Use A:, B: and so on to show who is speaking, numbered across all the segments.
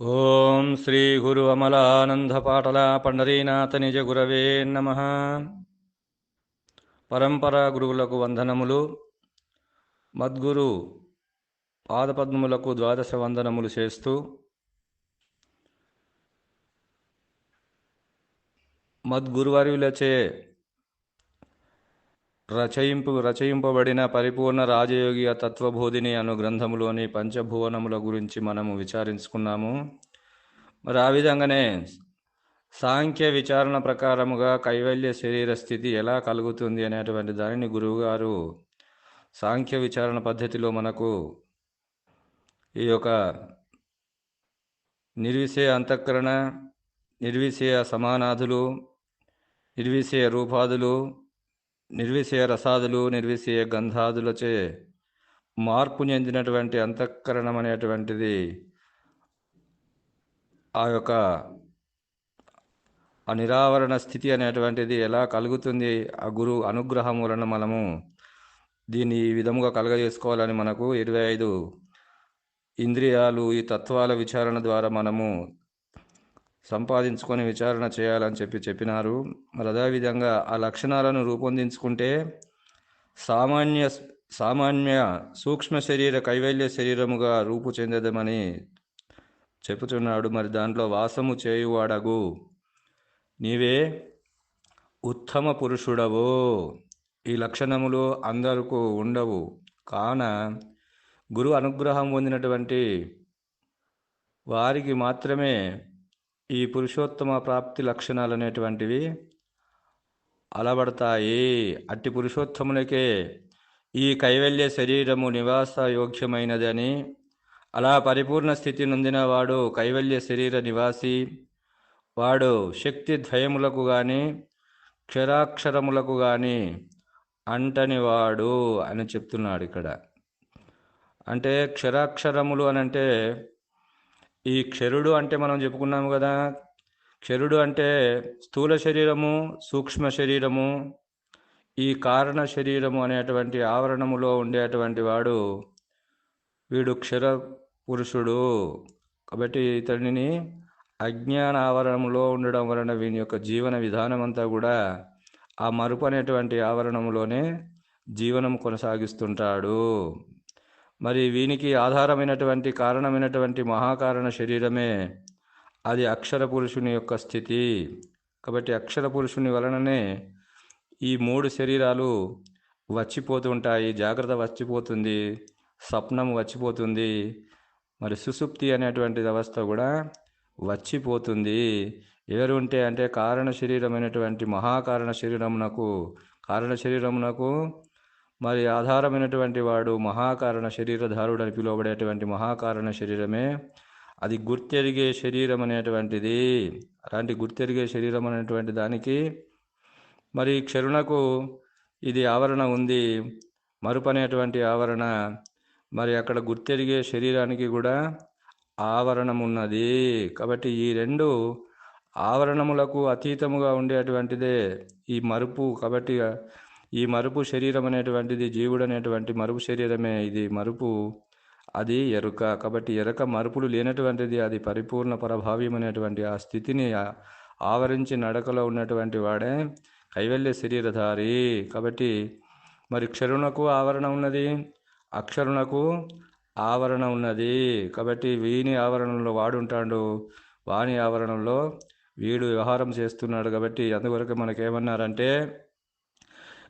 A: ఓం శ్రీ గురు అమలానంద పాటల పండరీనాథ నిజ గురవే నమ. పరంపర గురువులకు వందనములు. మద్గురు పాదపద్మములకు ద్వాదశ వందనములు చేస్తూ మద్గురువర్యులచే రచయింపు రచయింపబడిన పరిపూర్ణ రాజయోగి తత్వబోధిని అను గ్రంథములోని పంచభువనముల గురించి మనము విచారించుకున్నాము. మరి ఆ విధంగానే సాంఖ్య విచారణ ప్రకారముగా కైవల్య శరీర స్థితి ఎలా కలుగుతుంది అనేటువంటి దానిని గురువుగారు సాంఖ్య విచారణ పద్ధతిలో మనకు ఈ యొక్క నిర్విషయ అంతఃకరణ నిర్విషయ సమానాధులు నిర్విషయ రూపాదులు నిర్విషయ రసాదులు నిర్విషయ గంధాదులచే మార్పు చెందినటువంటి అంతఃకరణం అనేటువంటిది ఆ యొక్క ఆ నిరావరణ స్థితి అనేటువంటిది ఎలా కలుగుతుంది? ఆ గురు అనుగ్రహం వలన మనము దీన్ని ఈ విధముగా కలగజేసుకోవాలని మనకు ఇరవై ఐదు ఇంద్రియాలు ఈ తత్వాల విచారణ ద్వారా మనము సంపాదించుకొని విచారణ చేయాలని చెప్పి చెప్పినారు. మరి అదేవిధంగా ఆ లక్షణాలను రూపొందించుకుంటే సామాన్య సామాన్య సూక్ష్మ శరీర కైవల్య శరీరముగా రూపు చెందదమని చెప్పుచున్నాడు. మరి దాంట్లో వాసము చేయువాడగు. నీవే ఉత్తమ పురుషుడవు. ఈ లక్షణములు అందరకు ఉండవు. కాన గురు అనుగ్రహం పొందినటువంటి వారికి మాత్రమే ఈ పురుషోత్తమ ప్రాప్తి లక్షణాలు అనేటువంటివి అలబడతాయి అట్టి పురుషోత్తములకే ఈ కైవల్య శరీరము నివాస యోగ్యమైనదని అలా పరిపూర్ణ స్థితి నొందిన వాడు కైవల్య శరీర నివాసి వాడు శక్తి ద్వయములకు గాని క్షరాక్షరములకు గాని అంటనివాడు అని చెప్తున్నాడు ఇక్కడ. అంటే క్షరాక్షరములు అని అంటే ఈ క్షరుడు అంటే మనం చెప్పుకున్నాము కదా క్షరుడు అంటే స్థూల శరీరము సూక్ష్మ శరీరము ఈ కారణ శరీరము అనేటువంటి ఆవరణములో ఉండేటువంటి వాడు వీడు క్షర పురుషుడు. కాబట్టి ఇతడిని అజ్ఞాన ఆవరణములో ఉండడం వలన వీని యొక్క జీవన విధానం అంతా కూడా ఆ మరుపు అనేటువంటి ఆవరణములోనే జీవనం కొనసాగిస్తుంటాడు. మరి వీనికి ఆధారమైనటువంటి కారణమైనటువంటి మహాకారణ శరీరమే అది అక్షర పురుషుని యొక్క స్థితి. కాబట్టి అక్షర పురుషుని వలననే ఈ మూడు శరీరాలు వచ్చిపోతుంటాయి జాగ్రత్త వచ్చిపోతుంది స్వప్నం వచ్చిపోతుంది మరి సుసుప్తి అనేటువంటి అవస్థ కూడా వచ్చిపోతుంది. ఎవరు ఉంటే అంటే కారణ శరీరమైనటువంటి మహాకారణ శరీరమునకు కారణ శరీరమునకు మరి ఆధారమైనటువంటి వాడు మహాకారణ శరీరధారుడు అని పిలువబడేటువంటి మహాకారణ శరీరమే. అది గుర్తెరిగే శరీరం అనేటువంటిది. అలాంటి గుర్తెరిగే శరీరం అనేటువంటి దానికి మరి క్షరుణకు ఇది ఆవరణ ఉంది. మరుపు అనేటువంటి ఆవరణ మరి అక్కడ గుర్తెరిగే శరీరానికి కూడా ఆవరణం ఉన్నది. కాబట్టి ఈ రెండు ఆవరణములకు అతీతముగా ఉండేటువంటిదే ఈ మరుపు. కాబట్టి ఈ మరుపు శరీరం అనేటువంటిది జీవుడు అనేటువంటి మరుపు శరీరమే. ఇది మరుపు అది ఎరుక. కాబట్టి ఎరక మరుపులు లేనటువంటిది అది పరిపూర్ణ పరభావ్యమైనటువంటి ఆ స్థితిని ఆవరించి నడకలో ఉన్నటువంటి వాడే కైవల్య శరీరధారి. కాబట్టి మరి క్షరుణకు ఆవరణ ఉన్నది అక్షరుణకు ఆవరణ ఉన్నది. కాబట్టి వీని ఆవరణంలో వాడుంటాడు. వాణి ఆవరణంలో వీడు వ్యవహారం చేస్తున్నాడు కాబట్టి అందువరకు మనకేమన్నారంటే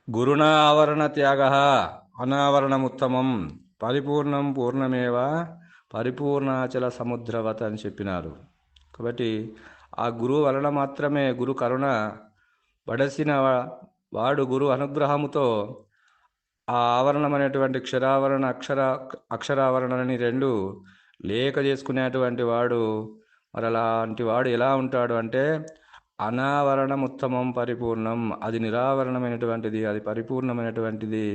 A: గురుణ ఆవరణ త్యాగ అనావరణముత్తమం పరిపూర్ణం పూర్ణమేవ పరిపూర్ణాచల సముద్రవత అని చెప్పినారు. కాబట్టి ఆ గురువు వలన మాత్రమే గురు కరుణ పడసిన వాడు గురు అనుగ్రహముతో ఆ ఆవరణం అనేటువంటి క్షరావరణ అక్షర అక్షరావరణని రెండు లేక చేసుకునేటువంటి వాడు మరి అలాంటి వాడు ఎలా ఉంటాడు అంటే అనావరణం ఉత్తమం పరిపూర్ణం. అది నిరావరణమైనటువంటిది అది పరిపూర్ణమైనటువంటిది.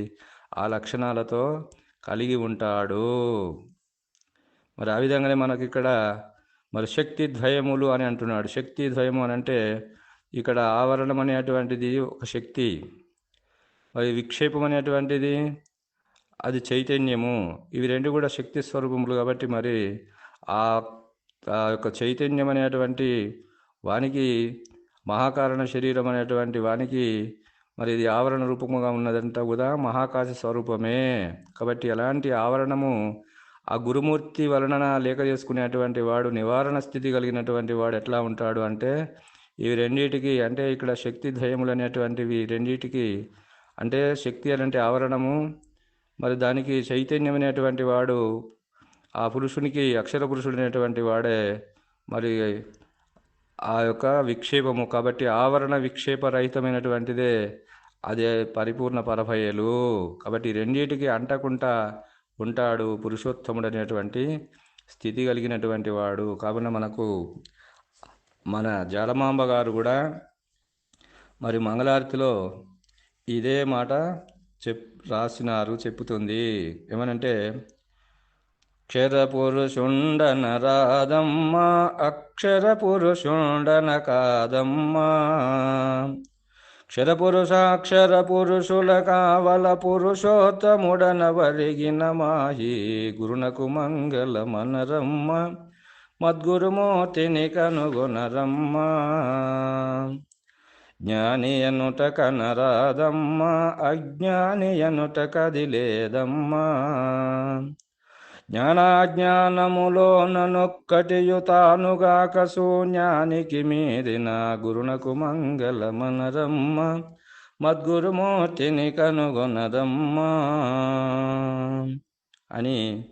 A: ఆ లక్షణాలతో కలిగి ఉంటాడు. మరి ఆ విధంగానే మనకి ఇక్కడ మరి శక్తి ద్వయములు అని అంటున్నాడు. శక్తి ద్వయము అని అంటే ఇక్కడ ఆవరణం అనేటువంటిది ఒక శక్తి. మరి విక్షేపం అనేటువంటిది అది చైతన్యము. ఇవి రెండు కూడా శక్తి స్వరూపములు కాబట్టి మరి ఆ ఆ యొక్క చైతన్యం అనేటువంటి వానికి మహాకారణ శరీరం అనేటువంటి వానికి మరి ఇది ఆవరణ రూపముగా ఉన్నదంతా కూడా మహాకాశ స్వరూపమే. కాబట్టి ఎలాంటి ఆవరణము ఆ గురుమూర్తి వలన లేక చేసుకునేటువంటి వాడు నివారణ స్థితి కలిగినటువంటి వాడు ఎట్లా ఉంటాడు అంటే ఇవి రెండిటికి అంటే ఇక్కడ శక్తి ధయములు అనేటువంటివి రెండిటికి అంటే శక్తి అంటే ఆవరణము. మరి దానికి చైతన్యం అనేటువంటి వాడు ఆ పురుషునికి అక్షర పురుషుడు అనేటువంటి వాడే. మరి ఆ యొక్క విక్షేపము. కాబట్టి ఆవరణ విక్షేప రహితమైనటువంటిదే అదే పరిపూర్ణ పరభయలు. కాబట్టి రెండింటికి అంటకుండా ఉంటాడు పురుషోత్తముడు అనేటువంటి స్థితి కలిగినటువంటి వాడు. కావున మనకు మన జాలమాంబ గారు కూడా మరి మంగళారతిలో ఇదే మాట చెప్ రాసినారు చెప్పుతుంది. ఏమనంటే క్షర పురుషుండన రాదమ్మ అక్షర పురుషుండన కాదమ్మా క్షర పురుషాక్షర పురుషుల కావల పురుషోత్తముడన వరిగిన మాయి గురునకు మంగళ మనరమ్మ మద్గురుమూర్తిని కనుగొనరమ్మ జ్ఞాని అనుట కనరాదమ్మ అజ్ఞాని అనుట కదిలేదమ్మా జ్ఞానాజ్ఞానములోననొక్కటియు తానుగాక శూన్యానికి మీరిన గురునకు మంగళమనరమ్మ మద్గురుమూర్తిని కనుగొనదమ్మా అని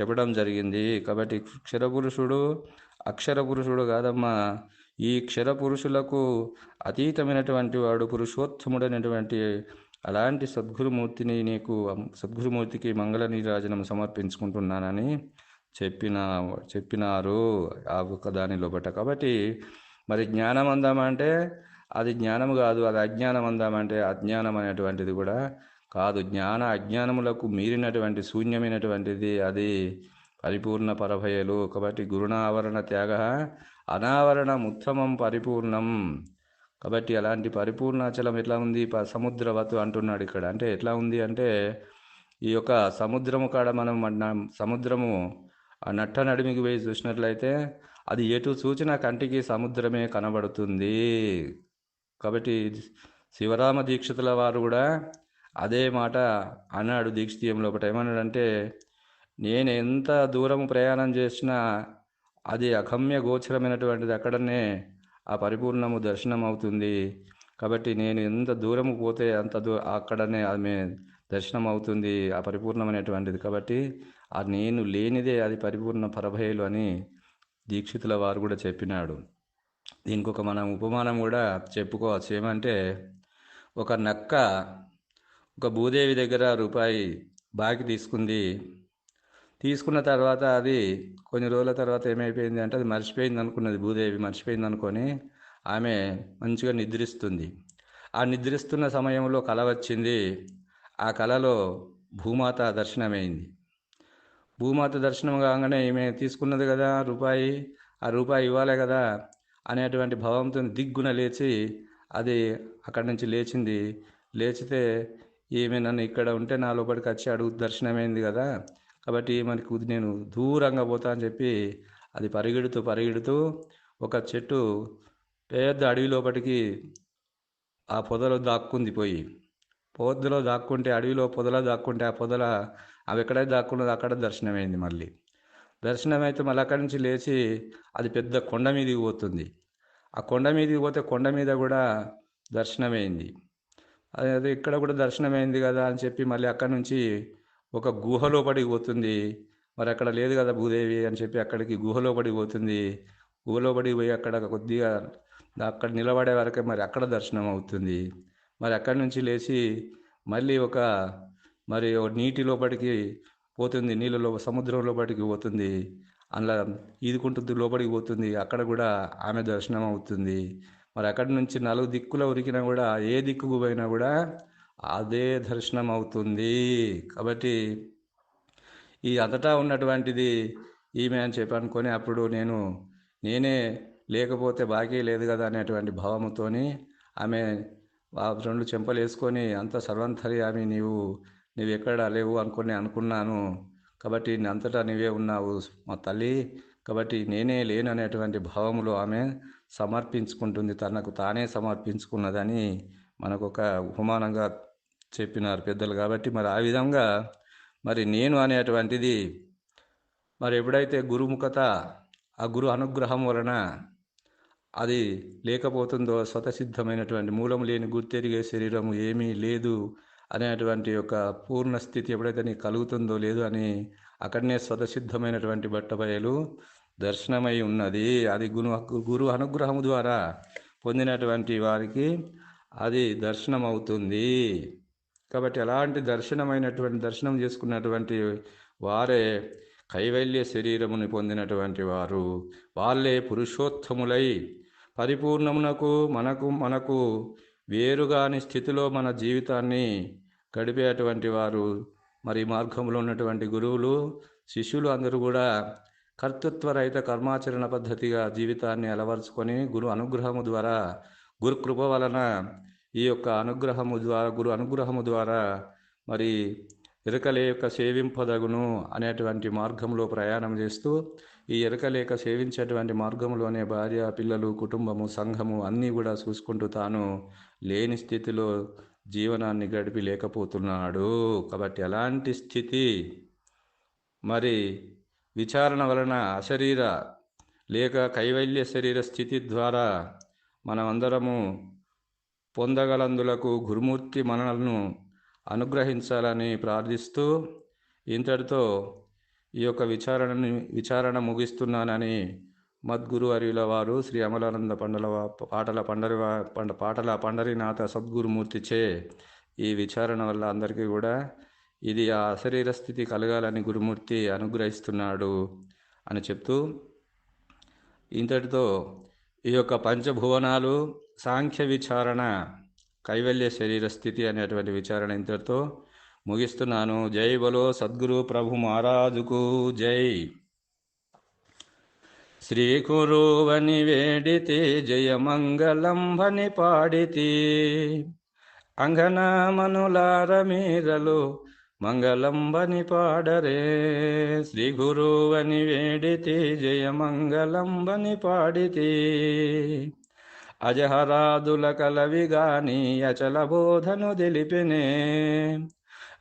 A: చెప్పడం జరిగింది. కాబట్టి క్షరపురుషుడు అక్షర పురుషుడు కాదమ్మా. ఈ క్షర పురుషులకు అతీతమైనటువంటి వాడు పురుషోత్తముడైనటువంటి అలాంటి సద్గురుమూర్తిని నీకు సద్గురుమూర్తికి మంగళ నీరాజనం సమర్పించుకుంటున్నానని చెప్పిన చెప్పినారు ఆ ఒక్క దాని లోపట. కాబట్టి మరి జ్ఞానం అందామంటే అది జ్ఞానం కాదు అది అజ్ఞానం అందామంటే అజ్ఞానం అనేటువంటిది కూడా కాదు. జ్ఞాన అజ్ఞానములకు మీరినటువంటి శూన్యమైనటువంటిది అది పరిపూర్ణ పరభయలు. కాబట్టి గురుణావరణ త్యాగ అనావరణం ఉత్తమం పరిపూర్ణం. కాబట్టి అలాంటి పరిపూర్ణాచలం ఎట్లా ఉంది? ప- సముద్రవతు అంటున్నాడు ఇక్కడ. అంటే ఎట్లా ఉంది అంటే ఈ యొక్క సముద్రము కాడ మనం సముద్రము ఆ నట్ట నడిమికి పోయి చూసినట్లయితే అది ఎటు సూచన కంటికి సముద్రమే కనబడుతుంది. కాబట్టి శివరామ దీక్షితుల వారు కూడా అదే మాట అన్నాడు దీక్షితీయంలో ఒకటి. ఏమన్నాడంటే నేను ఎంత దూరం ప్రయాణం చేసినా అది అగమ్య గోచరమైనటువంటిది అక్కడనే ఆ పరిపూర్ణము దర్శనం అవుతుంది కాబట్టి నేను ఎంత దూరము పోతే అంత దూ అక్కడనే ఆమె దర్శనం అవుతుంది ఆ పరిపూర్ణమైనటువంటిది. కాబట్టి ఆ నేను లేనిదే అది పరిపూర్ణ పరభయలు అని దీక్షితుల వారు కూడా చెప్పినాడు. దీనికి ఒక మనం ఉపమానం కూడా చెప్పుకోవచ్చు. ఏమంటే ఒక నక్క ఒక భూదేవి దగ్గర రూపాయి బాకి తీసుకుంది. తీసుకున్న తర్వాత అది కొన్ని రోజుల తర్వాత ఏమైపోయింది అంటే అది మర్చిపోయింది అనుకున్నది. భూదేవి మర్చిపోయింది అనుకొని ఆమె మంచిగా నిద్రిస్తుంది. ఆ నిద్రిస్తున్న సమయంలో కల వచ్చింది. ఆ కలలో భూమాత దర్శనమైంది. భూమాత దర్శనం కాగానే ఈమె తీసుకున్నది కదా రూపాయి ఆ రూపాయి ఇవ్వాలి కదా అనేటువంటి భావంతో దిగ్గున లేచి అది అక్కడి నుంచి లేచింది. లేచితే ఈమె నన్ను ఇక్కడ ఉంటే నా లోపలికి వచ్చి అడుగు దర్శనమైంది కదా. కాబట్టి మనకు నేను దూరంగా పోతా అని చెప్పి అది పరిగెడుతూ పరిగెడుతూ ఒక చెట్టు పెద్ద అడవి లోపలికి ఆ పొదలో దాక్కుంది పోయి. పొదలో దాక్కుంటే అడవిలో పొదలో దాక్కుంటే ఆ పొదల అవి ఎక్కడైతే దాక్కున్నదో అక్కడ దర్శనమైంది మళ్ళీ. దర్శనమైతే మళ్ళీ అక్కడి నుంచి లేచి అది పెద్ద కొండ మీదకి పోతుంది. ఆ కొండ మీదకి పోతే కొండ మీద కూడా దర్శనమైంది. అదే అదే ఇక్కడ కూడా దర్శనమైంది కదా అని చెప్పి మళ్ళీ అక్కడి నుంచి ఒక గుహలో పడిపోతుంది. పోతుంది మరి అక్కడ లేదు కదా భూదేవి అని చెప్పి అక్కడికి గుహలో పడిపోతుంది. పోతుంది పడిపోయి పోయి అక్కడ కొద్దిగా అక్కడ నిలబడే వరకే మరి అక్కడ దర్శనం అవుతుంది. మరి అక్కడి నుంచి లేచి మళ్ళీ ఒక మరి నీటి లోపలికి పోతుంది. నీళ్ళలో సముద్రం లోపలికి పోతుంది. అందులో ఈదుకుంటుంది లోపలికి పోతుంది. అక్కడ కూడా ఆమె దర్శనం అవుతుంది. మరి అక్కడి నుంచి నలుగు దిక్కుల ఉరికినా కూడా ఏ దిక్కుకు పోయినా కూడా అదే దర్శనం అవుతుంది కాబట్టి ఈ అంతటా ఉన్నటువంటిది ఈమె అని చెప్పి అనుకొని అప్పుడు నేను నేనే లేకపోతే బాకీ లేదు కదా అనేటువంటి భావముతోని ఆమె రెండు చెంపలు వేసుకొని అంత సర్వంతరి ఆమె నీవు నీవు ఎక్కడ లేవు అనుకుని అనుకున్నాను. కాబట్టి అంతటా నీవే ఉన్నావు మా తల్లి. కాబట్టి నేనే లేను అనేటువంటి భావములో ఆమె సమర్పించుకుంటుంది. తనకు తానే సమర్పించుకున్నదని మనకు ఒక ఉపమానంగా చెప్పినారు పెద్దలు కాబట్టి మరి ఆ విధంగా మరి నేను అనేటువంటిది మరి ఎప్పుడైతే గురుముఖత ఆ గురు అనుగ్రహం వలన అది లేకపోతుందో స్వతసిద్ధమైనటువంటి మూలం లేని గుర్తెరిగే శరీరము ఏమీ లేదు అనేటువంటి యొక్క పూర్ణ స్థితి ఎప్పుడైతే నీకు కలుగుతుందో లేదు అని అక్కడనే స్వతసిద్ధమైనటువంటి బట్టబయలు దర్శనమై ఉన్నది. అది గురు గురు అనుగ్రహము ద్వారా పొందినటువంటి వారికి అది దర్శనం అవుతుంది కాబట్టి అలాంటి దర్శనమైనటువంటి దర్శనం చేసుకున్నటువంటి వారే కైవల్య శరీరముని పొందినటువంటి వారు. వాళ్ళే పురుషోత్తములై పరిపూర్ణమునకు మనకు మనకు వేరుగాని స్థితిలో మన జీవితాన్ని గడిపేటువంటి వారు. మరి మార్గంలో ఉన్నటువంటి గురువులు శిష్యులు అందరూ కూడా కర్తృత్వరహిత కర్మాచరణ పద్ధతిగా జీవితాన్ని అలవరుచుకొని గురు అనుగ్రహము ద్వారా గురుకృప వలన ఈ యొక్క అనుగ్రహము ద్వారా గురు అనుగ్రహము ద్వారా మరి ఎరకలేక సేవింపదగును అనేటువంటి మార్గంలో ప్రయాణం చేస్తూ ఈ ఎరకలేక సేవించేటువంటి మార్గంలోనే భార్య పిల్లలు కుటుంబము సంఘము అన్నీ కూడా చూసుకుంటూ తాను లేని స్థితిలో జీవనాన్ని గడిపి లేకపోతున్నాడు. కాబట్టి అలాంటి స్థితి మరి విచారణ వలన అశరీర లేక కైవల్య శరీర స్థితి ద్వారా మనమందరము పొందగలందులకు గురుమూర్తి మనలను అనుగ్రహించాలని ప్రార్థిస్తూ ఇంతటితో ఈ యొక్క విచారణని విచారణ ముగిస్తున్నానని మద్గురు అరియుల వారు శ్రీ అమలానంద పండల పాటల పండరి పండ పాటల పండరినాథ సద్గురుమూర్తి చే ఈ విచారణ వల్ల అందరికీ కూడా ఇది ఆ అశరీర స్థితి కలగాలని గురుమూర్తి అనుగ్రహిస్తున్నాడు అని చెప్తూ ఇంతటితో ఈ యొక్క పంచభువనాలు సాంఖ్య విచారణ కైవల్య శరీర స్థితి అనేటువంటి విచారణ ఇంతటితో ముగిస్తున్నాను. జై బలో సద్గురు ప్రభు మహారాజుకు జై. శ్రీ కురువని వేడితే జయమంగళంభని పాడితి. అంగనామనులారమీరలు మంగళంబని పాడరే. శ్రీ గురువని వేడితే జయమంగళంబని పాడితి. అజహరాదుల కలవిగాని అచల బోధను తెలిపినే.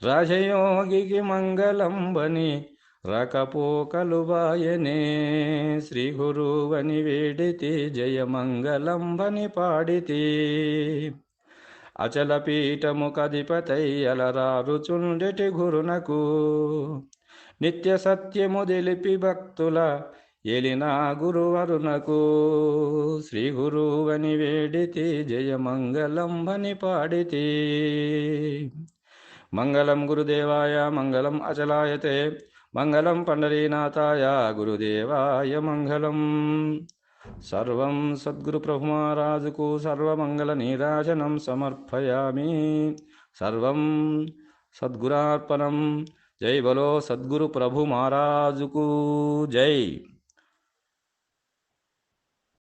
A: రాజయోగికి మంగళంబని రకపోకలు బాయనే శ్రీ గురువని వేడితి జయమంగళంబని పాడితి. అచల పీఠము కధిపతై అలరారుచుండెటి గురునకు. నిత్య సత్యము తెలిపి భక్తుల ఎలినా గురువరునకు శ్రీ గురువని వేడితి జయమంగళంబని పాడితి. మంగళం గురుదేవాయ మంగళం అచలాయతే మంగళం పండరీనాథాయ గురుదేవాయ మంగళం. సర్వం సద్గురు ప్రభు మహారాజుకు సర్వమంగళ నీరాజనం సమర్పయామి. సర్వం సద్గురార్పణం జై బలో సద్గురు ప్రభు మహారాజుకు జై.